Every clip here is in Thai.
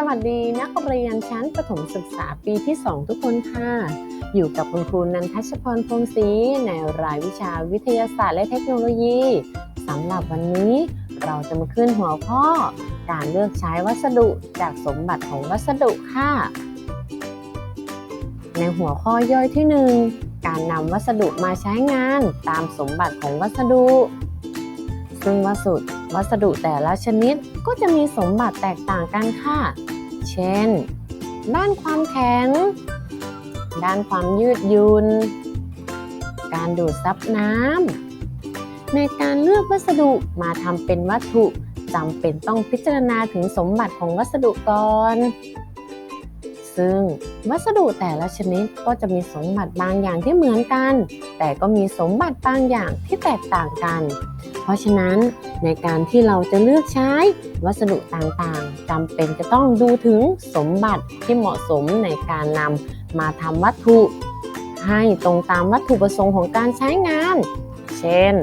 สวัสดีนักเรียนชั้นประถมศึกษาปีที่ 2 ทุกคนค่ะ อยู่กับคุณครูนันทัชพรพงศรีในรายวิชาวิทยาศาสตร์และเทคโนโลยีสำหรับวันนี้เราจะมาขึ้นหัวข้อ การเลือกใช้วัสดุจากสมบัติของวัสดุค่ะ ในหัวข้อย่อยที่ 1 การนำวัสดุมาใช้งานตามสมบัติของวัสดุ ซึ่งวัสดุ วัสดุแต่ละชนิดก็จะมีสมบัติแตกต่างกันค่ะ เช่น ด้านความแข็ง ด้านความยืดยุ่นการดูดซับน้ำ ในการเลือกวัสดุมาทำเป็นวัตถุจำเป็นต้องพิจารณาถึงสมบัติของวัสดุก่อน ซึ่งวัสดุแต่ละชนิดก็จะมีสมบัติบางอย่างที่เหมือนกัน แต่ก็มีสมบัติบางอย่างที่แตกต่างกัน เพราะฉะนั้นในการที่เราจะเลือกใช้วัสดุต่างๆจำเป็นจะต้องดูถึงสมบัติที่เหมาะสมในการนำมาทำวัตถุ ให้ตรงตามวัตถุประสงค์ของการใช้งาน เช่น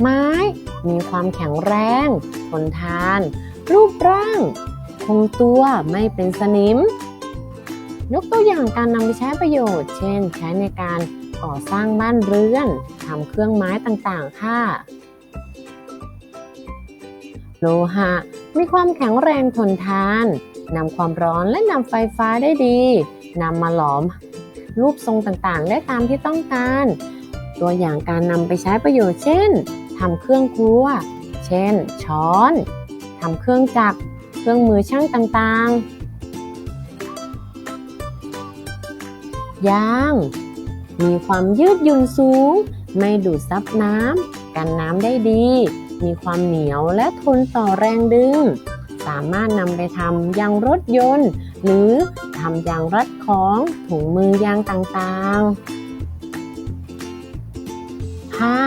ไม้มีความแข็งแรง ทนทาน รูปร่าง คงตัวไม่เป็นสนิม ยกตัวอย่างการนำไปใช้ประโยชน์ เช่น ใช้ในการก่อสร้างบ้านเรือนทำเครื่องไม้ต่างๆ ค่ะ โลหะ มีความแข็งแรงทนทานนำความร้อนและนำไฟฟ้าได้ดีนำมาหลอม รูปทรงต่างๆ ได้ตามที่ต้องการ ตัวอย่างการนำไปใช้ประโยชน์เช่นทำเครื่องครัว เช่น ช้อนทำเครื่องจักร เครื่องมือช่างต่างๆ ยาง มีความยืดหยุ่นสูง ไม่ดูดซับน้ำ กันน้ำได้ดี มีความเหนียวและทนต่อแรงดึง สามารถนำไปทำยางรถยนต์ หรือทำยางรัดของถุงมือยางต่างๆ ผ้า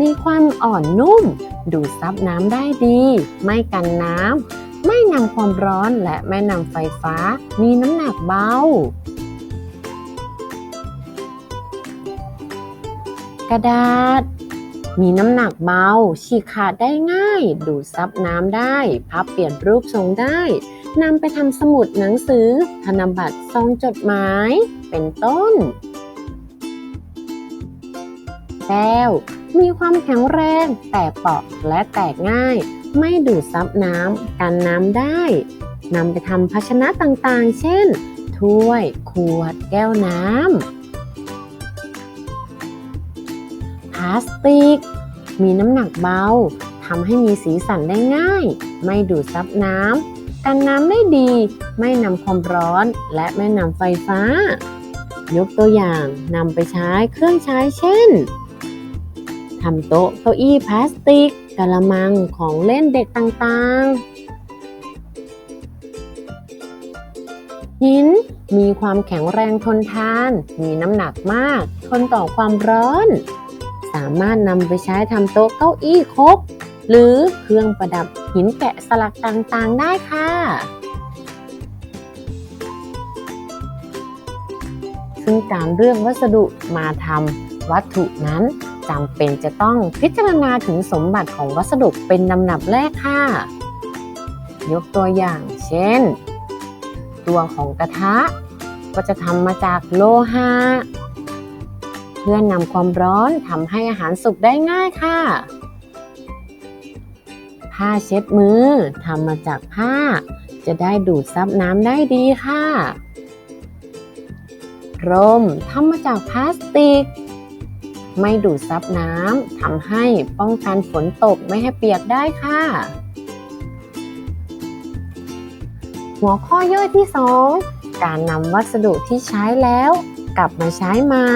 มีความอ่อนนุ่ม ดูดซับน้ำได้ดี ไม่กันน้ำ ไม่นำความร้อนและไม่นำไฟฟ้ามีน้ำหนักเบา กระดาษ มีน้ำหนักเบา ฉีกขาดได้ง่าย ดูดซับน้ำได้ พับเปลี่ยนรูปทรงได้นำไปทำสมุดหนังสือ ธนบัตรซองจดหมาย เป็นต้นแก้วมีความแข็งแรงแต่เปราะและแตกง่าย ไม่ดูดซับน้ำกันน้ำได้นำไปทำภาชนะต่างๆ เช่น ถ้วย ขวด แก้วน้ำพลาสติก มีน้ำหนักเบาทำให้มีสีสันได้ง่าย ไม่ดูดซับน้ำกันน้ำได้ดี ไม่นำความร้อนและไม่นำไฟฟ้า ยกตัวอย่างนำไปใช้เครื่องใช้เช่นทำโต๊ะเก้าอี้พลาสติกกะละมังของเล่นเด็กต่างๆ หินมีความแข็งแรงทนทาน มีน้ำหนักมาก ทนต่อความร้อน สามารถนำไปใช้ทำโต๊ะเก้าอี้ครกหรือเครื่องประดับหินแกะสลักต่างๆ ได้ค่ะ ซึ่งการเลือกวัสดุมาทำวัตถุนั้น จำเป็นจะต้องพิจารณาถึงสมบัติของวัสดุเป็นลำดับแรกค่ะ ยกตัวอย่างเช่น ตัวของกระทะ ก็จะทำมาจากโลหะเพื่อนำความร้อนทำให้อาหารสุกได้ง่ายค่ะ ผ้าเช็ดมือทำมาจากผ้า จะได้ดูดซับน้ำได้ดีค่ะ ร่มทำมาจากพลาสติก ไม่ดูดซับน้ำทำให้ป้องกันฝนตกไม่ให้เปียกได้ค่ะ หัวข้อย่อยที่ 2 การนำวัสดุที่ใช้แล้ว กลับมาใช้ใหม่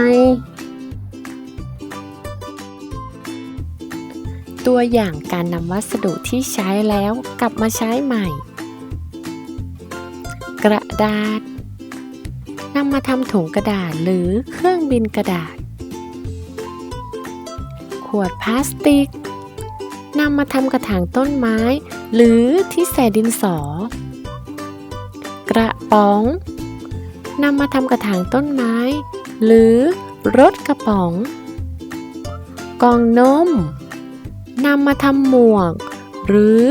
ตัวอย่างการนำวัสดุที่ใช้แล้วกลับมาใช้ใหม่ กระดาษนำมาทำถุงกระดาษหรือเครื่องบินกระดาษ วดพลาสติกนำมาทำกระถางต้นไม้ หรือที่ใส่ดินสอ กระป๋องนำมาทำกระถางต้นไม้ หรือรถกระป๋อง กล่องนมนำมาทำหมวก หรือ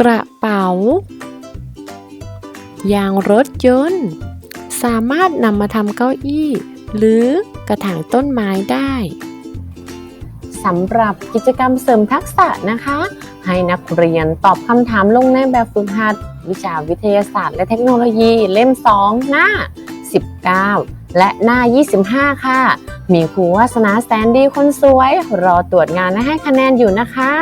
กระเป๋า ยางรถยนต์ สามารถนำมาทำเก้าอี้ หรือกระถางต้นไม้ได้ สำหรับกิจกรรมเสริมทักษะนะคะ ให้นักเรียนตอบคำถามลงในแบบฝึกหัด วิชาวิทยาศาสตร์และเทคโนโลยี เล่ม 2 หน้า 19 และหน้า 25 ค่ะ มีครูวาสนาแสนดีคนสวย รอตรวจงานและให้คะแนนอยู่นะคะ